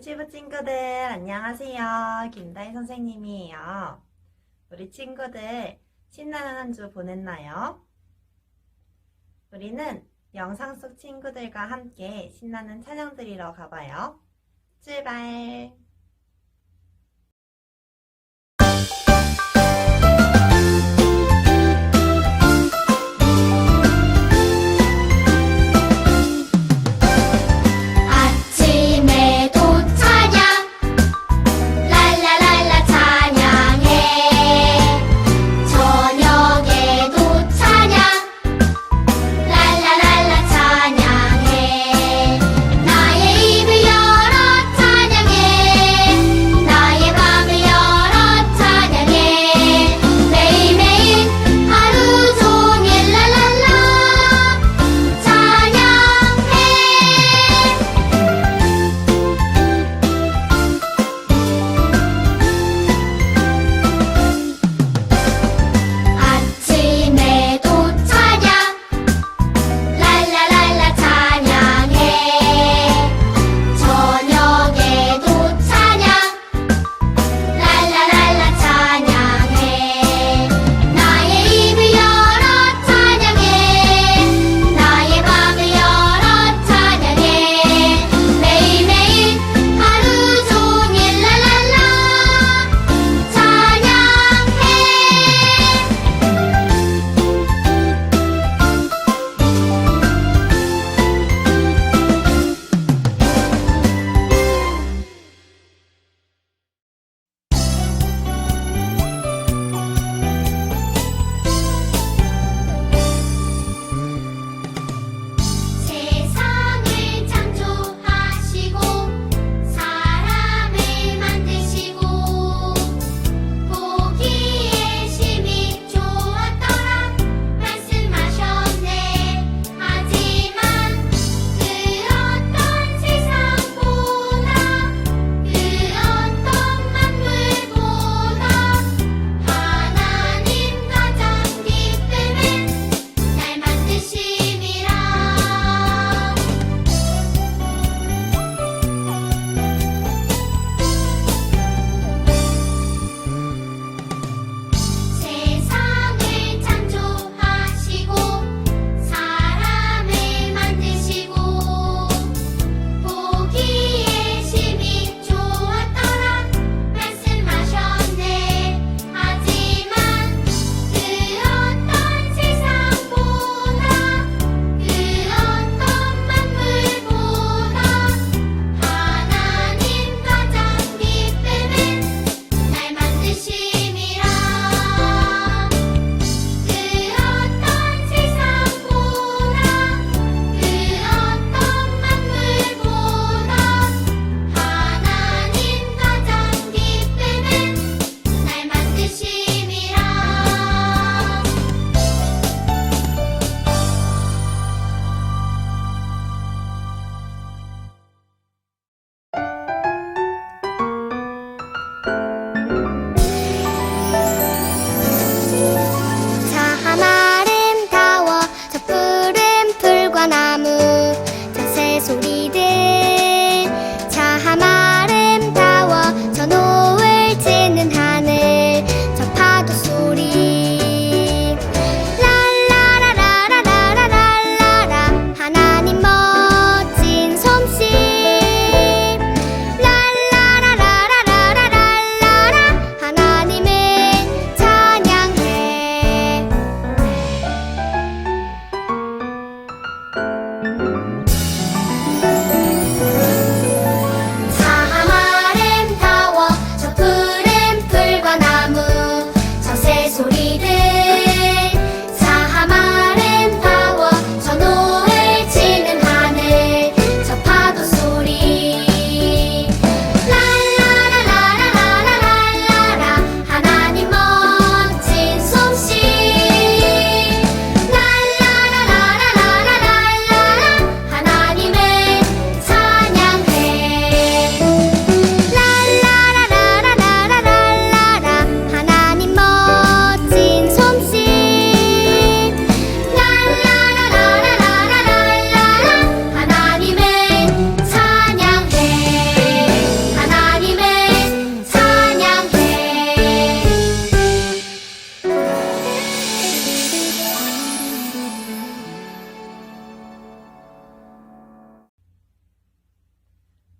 영유치부 친구들 안녕하세요. 김다희 선생님이에요. 우리 친구들 신나는 한 주 보냈나요? 우리는 영상 속 친구들과 함께 신나는 찬양 드리러 가봐요. 출발!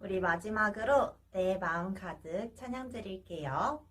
우리 마지막으로 내 마음 가득 찬양 드릴게요.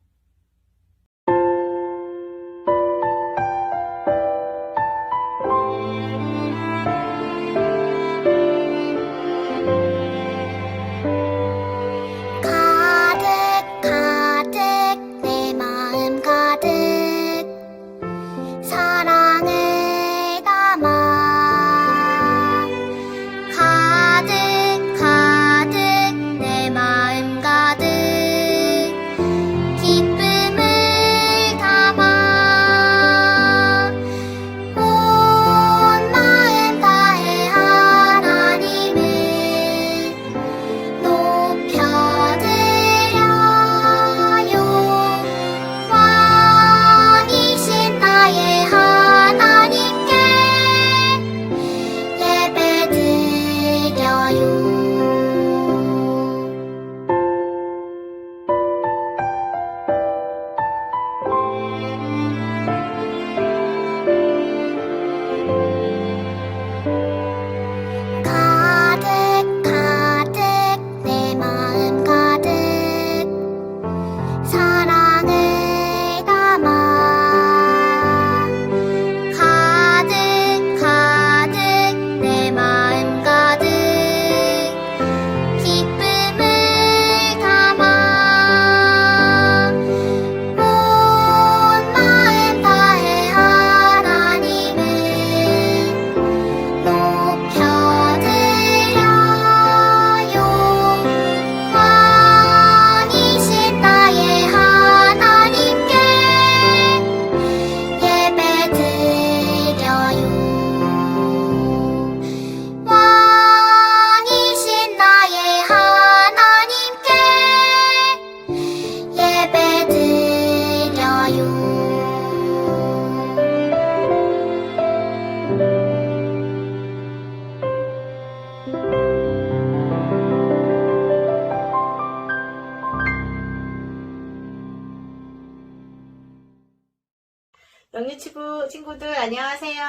영유치부 친구들 안녕하세요.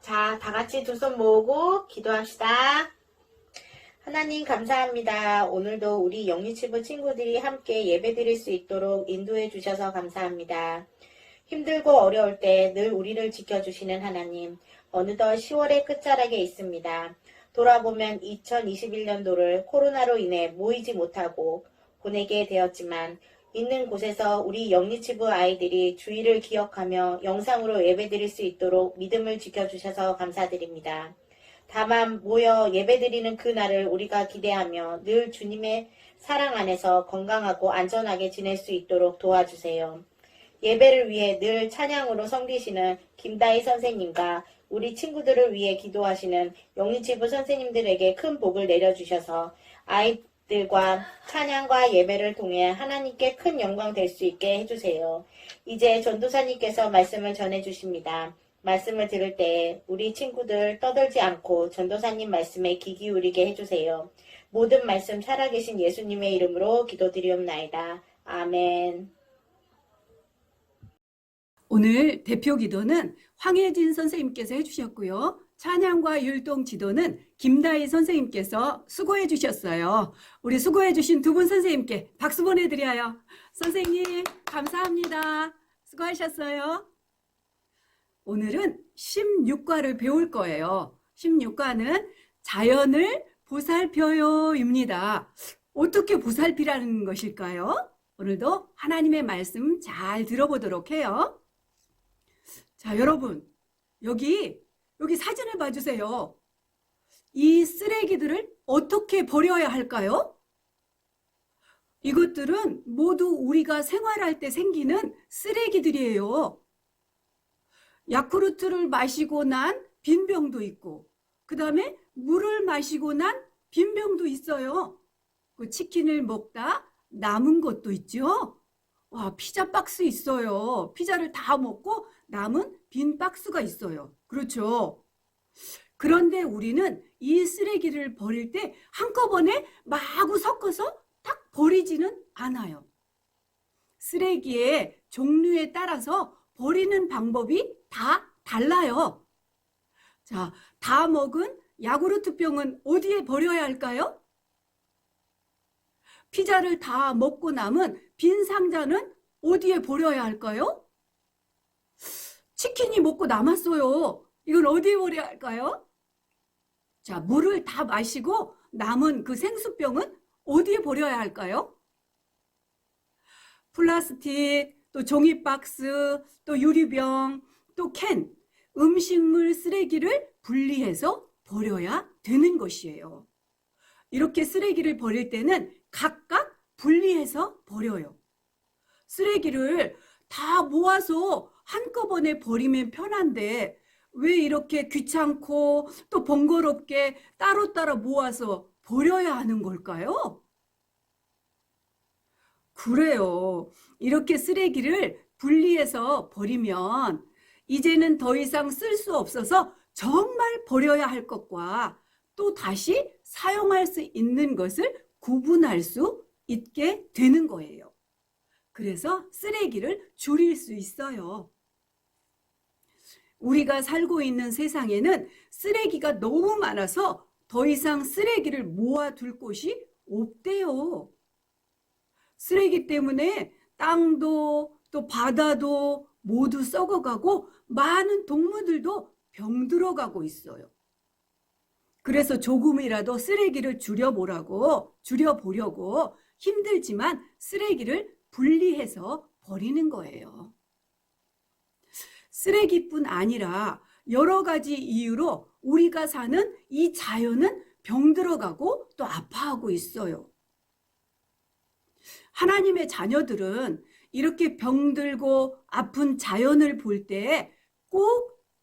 자, 다 같이 두 손 모으고 기도합시다. 하나님 감사합니다. 오늘도 우리 영유치부 친구들이 함께 예배 드릴 수 있도록 인도해 주셔서 감사합니다. 힘들고 어려울 때 늘 우리를 지켜주시는 하나님, 어느덧 10월의 끝자락에 있습니다. 돌아보면 2021년도를 코로나로 인해 모이지 못하고 보내게 되었지만 있는 곳에서 우리 영리치부 아이들이 주의를 기억하며 영상으로 예배드릴 수 있도록 믿음을 지켜주셔서 감사드립니다. 다만 모여 예배드리는 그 날을 우리가 기대하며 늘 주님의 사랑 안에서 건강하고 안전하게 지낼 수 있도록 도와주세요. 예배를 위해 늘 찬양으로 섬기시는 김다희 선생님과 우리 친구들을 위해 기도하시는 영리치부 선생님들에게 큰 복을 내려주셔서 아이 들과 찬양과 예배를 통해 하나님께 큰 영광 될 수 있게 해주세요. 이제 전도사님께서 말씀을 전해주십니다. 말씀을 들을 때 우리 친구들 떠들지 않고 전도사님 말씀에 귀 기울이게 해주세요. 모든 말씀 살아계신 예수님의 이름으로 기도드리옵나이다. 아멘. 오늘 대표 기도는 황혜진 선생님께서 해주셨고요. 찬양과 율동 지도는 김다희 선생님께서 수고해 주셨어요. 우리 수고해 주신 두 분 선생님께 박수 보내드려요. 선생님, 감사합니다. 수고하셨어요. 오늘은 16과를 배울 거예요. 16과는 자연을 보살펴요입니다. 어떻게 보살피라는 것일까요? 오늘도 하나님의 말씀 잘 들어보도록 해요. 자, 여러분, 여기, 여기 사진을 봐주세요. 이 쓰레기들을 어떻게 버려야 할까요? 이것들은 모두 우리가 생활할 때 생기는 쓰레기들이에요. 야쿠르트를 마시고 난 빈병도 있고, 그 다음에 물을 마시고 난 빈병도 있어요. 그 치킨을 먹다 남은 것도 있죠. 와, 피자 박스 있어요. 피자를 다 먹고 남은 빈 박스가 있어요. 그렇죠. 그런데 우리는 이 쓰레기를 버릴 때 한꺼번에 마구 섞어서 딱 버리지는 않아요. 쓰레기의 종류에 따라서 버리는 방법이 다 달라요. 자, 다 먹은 야구르트 병은 어디에 버려야 할까요? 피자를 다 먹고 남은 빈 상자는 어디에 버려야 할까요? 치킨이 먹고 남았어요. 이건 어디에 버려야 할까요? 자, 물을 다 마시고 남은 그 생수병은 어디에 버려야 할까요? 플라스틱, 또 종이 박스, 또 유리병, 또 캔, 음식물 쓰레기를 분리해서 버려야 되는 것이에요. 이렇게 쓰레기를 버릴 때는 각각 분리해서 버려요. 쓰레기를 다 모아서 한꺼번에 버리면 편한데 왜 이렇게 귀찮고 또 번거롭게 따로따로 모아서 버려야 하는 걸까요? 그래요. 이렇게 쓰레기를 분리해서 버리면 이제는 더 이상 쓸 수 없어서 정말 버려야 할 것과 또 다시 사용할 수 있는 것을 구분할 수 있게 되는 거예요. 그래서 쓰레기를 줄일 수 있어요. 우리가 살고 있는 세상에는 쓰레기가 너무 많아서 더 이상 쓰레기를 모아둘 곳이 없대요. 쓰레기 때문에 땅도 또 바다도 모두 썩어가고 많은 동물들도 병들어가고 있어요. 그래서 조금이라도 쓰레기를 줄여보라고, 줄여보려고 힘들지만 쓰레기를 분리해서 버리는 거예요. 쓰레기뿐 아니라 여러 가지 이유로 우리가 사는 이 자연은 병들어가고 또 아파하고 있어요. 하나님의 자녀들은 이렇게 병들고 아픈 자연을 볼때꼭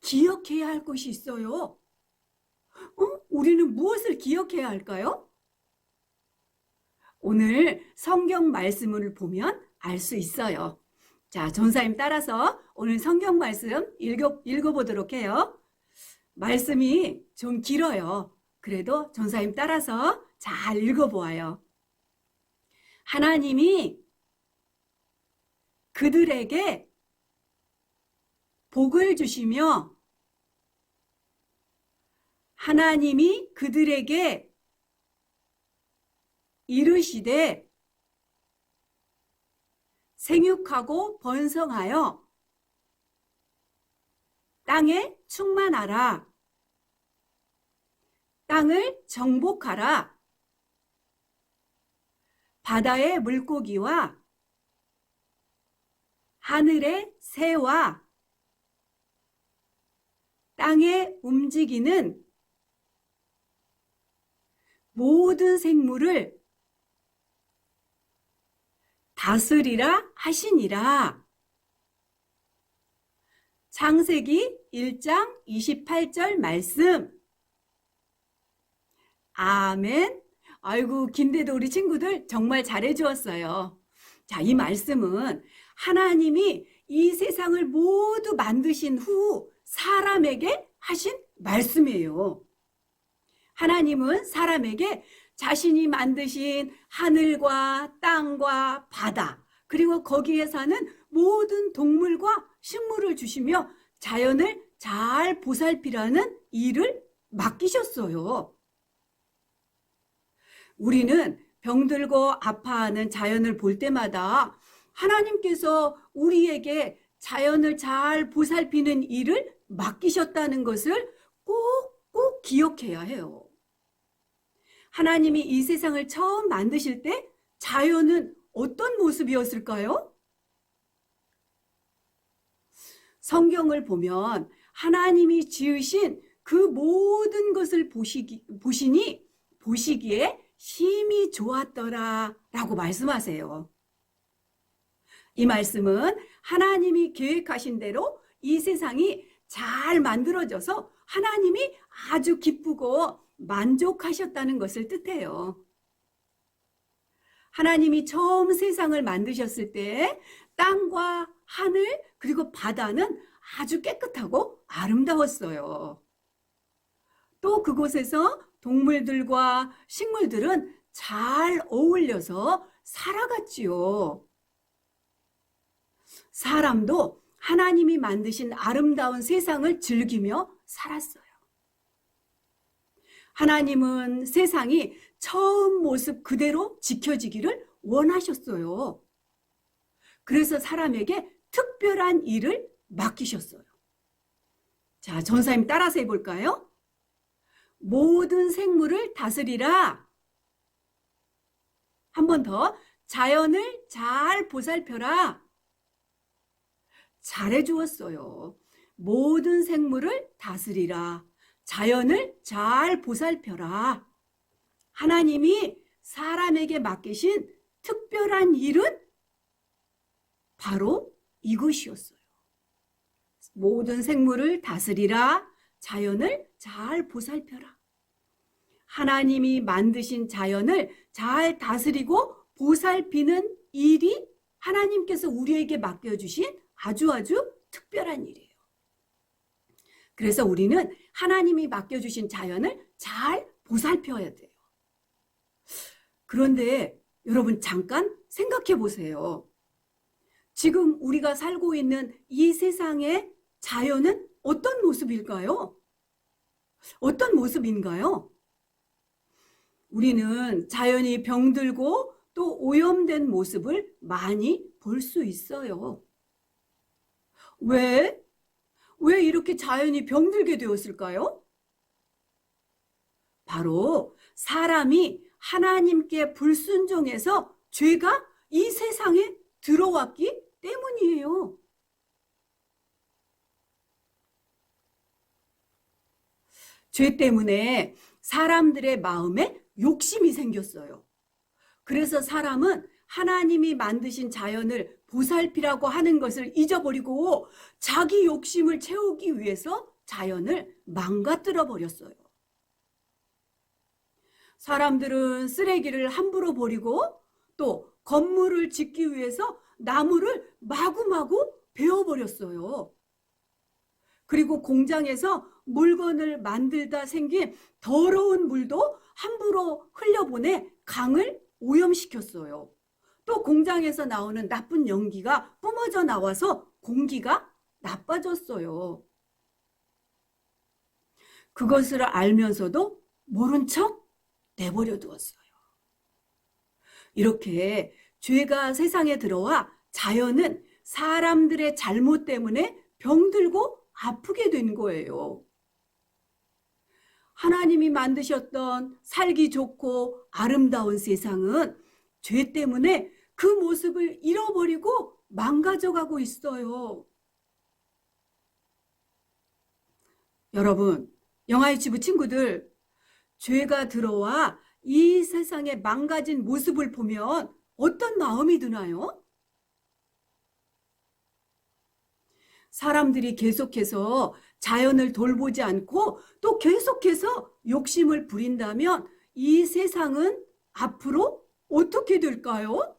기억해야 할 것이 있어요. 어? 우리는 무엇을 기억해야 할까요? 오늘 성경 말씀을 보면 알 수 있어요. 자, 전사님 따라서 오늘 성경 말씀 읽어, 읽어보도록 해요. 말씀이 좀 길어요. 그래도 전사님 따라서 잘 읽어보아요. 하나님이 그들에게 복을 주시며 하나님이 그들에게 이르시되 생육하고 번성하여 땅에 충만하라. 땅을 정복하라. 바다의 물고기와 하늘의 새와 땅에 움직이는 모든 생물을 다스리라 하시니라. 창세기 1장 28절 말씀. 아멘. 아이고, 긴데도 우리 친구들 정말 잘해 주었어요. 자, 이 말씀은 하나님이 이 세상을 모두 만드신 후 사람에게 하신 말씀이에요. 하나님은 사람에게 자신이 만드신 하늘과 땅과 바다, 그리고 거기에 사는 모든 동물과 식물을 주시며 자연을 잘 보살피라는 일을 맡기셨어요. 우리는 병들고 아파하는 자연을 볼 때마다 하나님께서 우리에게 자연을 잘 보살피는 일을 맡기셨다는 것을 꼭꼭 기억해야 해요. 하나님이 이 세상을 처음 만드실 때 자연은 어떤 모습이었을까요? 성경을 보면 하나님이 지으신 그 모든 것을 보시기, 보시니 보시기에 심히 좋았더라 라고 말씀하세요. 이 말씀은 하나님이 계획하신 대로 이 세상이 잘 만들어져서 하나님이 아주 기쁘고 만족하셨다는 것을 뜻해요. 하나님이 처음 세상을 만드셨을 때 땅과 하늘 그리고 바다는 아주 깨끗하고 아름다웠어요. 또 그곳에서 동물들과 식물들은 잘 어울려서 살아갔지요. 사람도 하나님이 만드신 아름다운 세상을 즐기며 살았어요. 하나님은 세상이 처음 모습 그대로 지켜지기를 원하셨어요. 그래서 사람에게 특별한 일을 맡기셨어요. 자, 전사님 따라서 해볼까요? 모든 생물을 다스리라. 한 번 더. 자연을 잘 보살펴라. 잘해 주었어요. 모든 생물을 다스리라. 자연을 잘 보살펴라. 하나님이 사람에게 맡기신 특별한 일은 바로 이것이었어요. 모든 생물을 다스리라. 자연을 잘 보살펴라. 하나님이 만드신 자연을 잘 다스리고 보살피는 일이 하나님께서 우리에게 맡겨주신 아주 아주 특별한 일이에요. 그래서 우리는 하나님이 맡겨주신 자연을 잘 보살펴야 돼요. 그런데 여러분 잠깐 생각해 보세요. 지금 우리가 살고 있는 이 세상의 자연은 어떤 모습일까요? 어떤 모습인가요? 우리는 자연이 병들고 또 오염된 모습을 많이 볼 수 있어요. 왜? 왜 이렇게 자연이 병들게 되었을까요? 바로 사람이 하나님께 불순종해서 죄가 이 세상에 들어왔기 때문이에요. 죄 때문에 사람들의 마음에 욕심이 생겼어요. 그래서 사람은 하나님이 만드신 자연을 보살피라고 하는 것을 잊어버리고 자기 욕심을 채우기 위해서 자연을 망가뜨려 버렸어요. 사람들은 쓰레기를 함부로 버리고 또 건물을 짓기 위해서 나무를 마구마구 베어버렸어요. 그리고 공장에서 물건을 만들다 생긴 더러운 물도 함부로 흘려보내 강을 오염시켰어요. 또 공장에서 나오는 나쁜 연기가 뿜어져 나와서 공기가 나빠졌어요. 그것을 알면서도 모른 척 내버려 두었어요. 이렇게 죄가 세상에 들어와 자연은 사람들의 잘못 때문에 병들고 아프게 된 거예요. 하나님이 만드셨던 살기 좋고 아름다운 세상은 죄 때문에 그 모습을 잃어버리고 망가져가고 있어요. 여러분, 영화의 지부 친구들, 죄가 들어와 이 세상에 망가진 모습을 보면 어떤 마음이 드나요? 사람들이 계속해서 자연을 돌보지 않고 또 계속해서 욕심을 부린다면 이 세상은 앞으로 어떻게 될까요?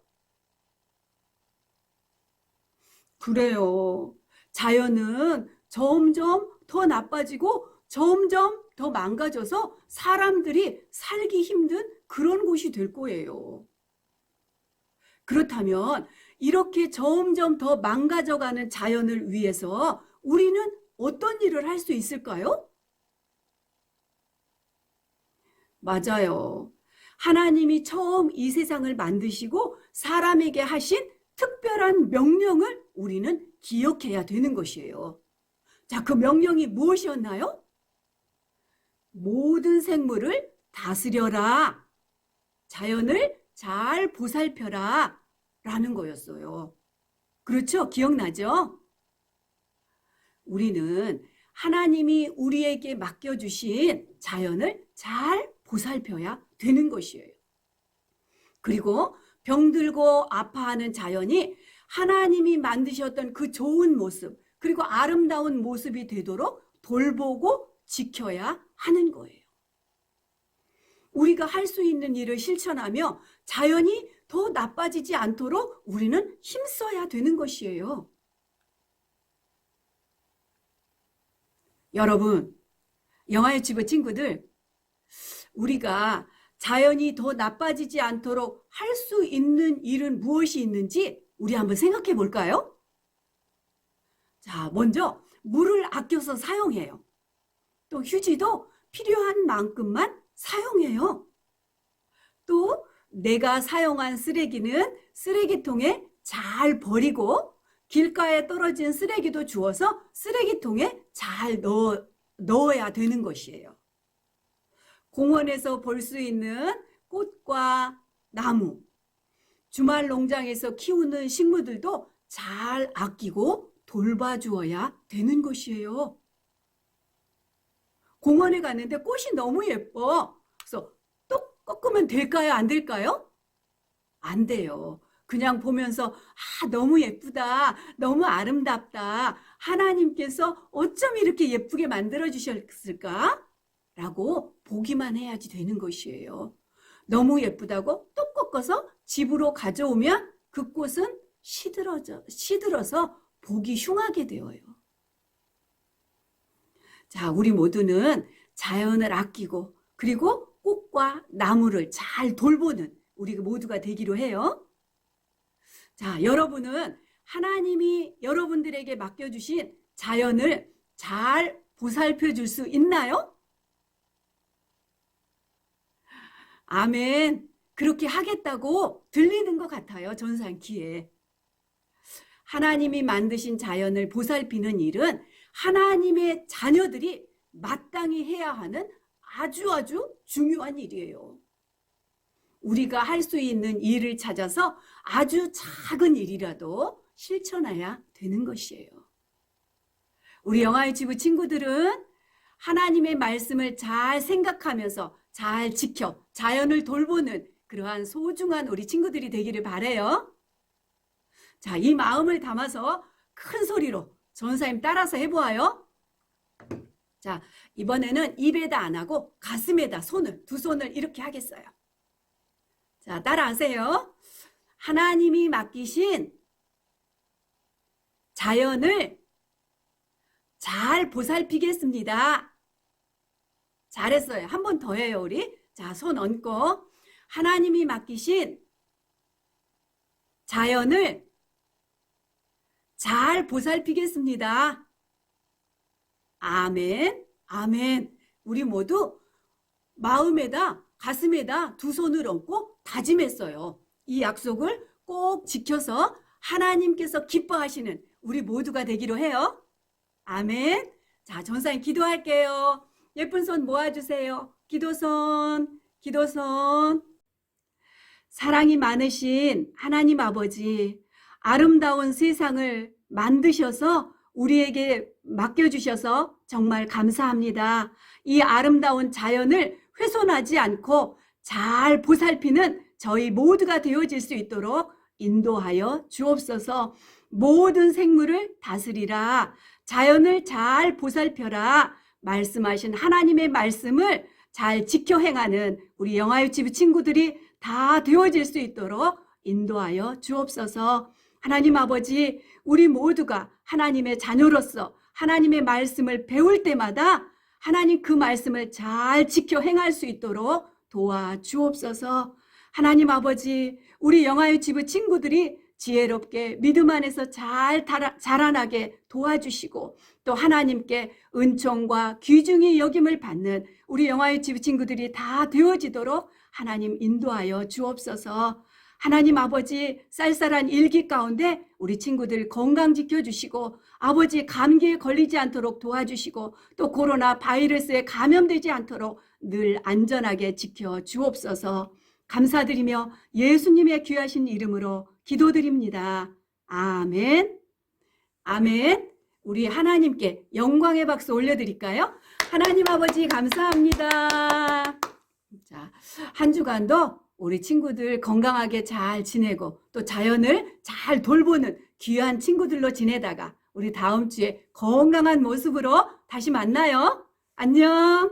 그래요. 자연은 점점 더 나빠지고 점점 더 망가져서 사람들이 살기 힘든 그런 곳이 될 거예요. 그렇다면 이렇게 점점 더 망가져가는 자연을 위해서 우리는 어떤 일을 할 수 있을까요? 맞아요. 하나님이 처음 이 세상을 만드시고 사람에게 하신 특별한 명령을 우리는 기억해야 되는 것이에요. 자, 그 명령이 무엇이었나요? 모든 생물을 다스려라. 자연을 잘 보살펴라. 라는 거였어요. 그렇죠? 기억나죠? 우리는 하나님이 우리에게 맡겨주신 자연을 잘 보살펴야 되는 것이에요. 그리고 병들고 아파하는 자연이 하나님이 만드셨던 그 좋은 모습, 그리고 아름다운 모습이 되도록 돌보고 지켜야 하는 거예요. 우리가 할 수 있는 일을 실천하며 자연이 더 나빠지지 않도록 우리는 힘써야 되는 것이에요. 여러분, 영화의 집의 친구들, 우리가 자연이 더 나빠지지 않도록 할 수 있는 일은 무엇이 있는지 우리 한번 생각해 볼까요? 자, 먼저 물을 아껴서 사용해요. 또 휴지도 필요한 만큼만 사용해요. 또 내가 사용한 쓰레기는 쓰레기통에 잘 버리고 길가에 떨어진 쓰레기도 주워서 쓰레기통에 잘 넣어, 넣어야 되는 것이에요. 공원에서 볼 수 있는 꽃과 나무, 주말 농장에서 키우는 식물들도 잘 아끼고 돌봐주어야 되는 것이에요. 공원에 갔는데 꽃이 너무 예뻐. 그래서 또 꺾으면 될까요? 안 될까요? 안 돼요. 그냥 보면서 아, 너무 예쁘다. 너무 아름답다. 하나님께서 어쩜 이렇게 예쁘게 만들어 주셨을까? 라고 보기만 해야지 되는 것이에요. 너무 예쁘다고 또 꺾어서 집으로 가져오면 그 꽃은 시들어져, 시들어서 보기 흉하게 되어요. 자, 우리 모두는 자연을 아끼고 그리고 꽃과 나무를 잘 돌보는 우리 모두가 되기로 해요. 자, 여러분은 하나님이 여러분들에게 맡겨주신 자연을 잘 보살펴 줄 수 있나요? 아멘. 그렇게 하겠다고 들리는 것 같아요. 전산키에. 하나님이 만드신 자연을 보살피는 일은 하나님의 자녀들이 마땅히 해야 하는 아주 아주 중요한 일이에요. 우리가 할 수 있는 일을 찾아서 아주 작은 일이라도 실천해야 되는 것이에요. 우리 영화의 지부 친구들은 하나님의 말씀을 잘 생각하면서 잘 지켜 자연을 돌보는 그러한 소중한 우리 친구들이 되기를 바래요. 자, 이 마음을 담아서 큰 소리로 전사님 따라서 해보아요. 자, 이번에는 입에다 안 하고 가슴에다 손을, 두 손을 이렇게 하겠어요. 자, 따라하세요. 하나님이 맡기신 자연을 잘 보살피겠습니다. 잘했어요. 한 번 더 해요, 우리. 자, 손 얹고. 하나님이 맡기신 자연을 잘 보살피겠습니다. 아멘, 아멘. 우리 모두 마음에다, 가슴에다 두 손을 얹고 다짐했어요. 이 약속을 꼭 지켜서 하나님께서 기뻐하시는 우리 모두가 되기로 해요. 아멘. 자, 전사님 기도할게요. 예쁜 손 모아주세요. 기도손, 기도손. 사랑이 많으신 하나님 아버지, 아름다운 세상을 만드셔서 우리에게 맡겨주셔서 정말 감사합니다. 이 아름다운 자연을 훼손하지 않고 잘 보살피는 저희 모두가 되어질 수 있도록 인도하여 주옵소서 모든 생물을 다스리라. 자연을 잘 보살펴라. 말씀하신 하나님의 말씀을 잘 지켜 행하는 우리 영화유치부 친구들이 다 되어질 수 있도록 인도하여 주옵소서. 하나님 아버지, 우리 모두가 하나님의 자녀로서 하나님의 말씀을 배울 때마다 하나님 그 말씀을 잘 지켜 행할 수 있도록 도와 주옵소서. 하나님 아버지, 우리 영화의 지부 친구들이 지혜롭게 믿음 안에서 잘 자라나게 도와주시고 또 하나님께 은총과 귀중히 여김을 받는 우리 영화의 지부 친구들이 다 되어지도록 하나님 인도하여 주옵소서. 하나님 아버지 쌀쌀한 일기 가운데 우리 친구들 건강 지켜주시고 아버지 감기에 걸리지 않도록 도와주시고 또 코로나 바이러스에 감염되지 않도록 늘 안전하게 지켜 주옵소서. 감사드리며 예수님의 귀하신 이름으로 기도드립니다. 아멘. 아멘. 우리 하나님께 영광의 박수 올려드릴까요? 하나님 아버지 감사합니다. 자, 한 주간도 우리 친구들 건강하게 잘 지내고 또 자연을 잘 돌보는 귀한 친구들로 지내다가 우리 다음 주에 건강한 모습으로 다시 만나요. 안녕.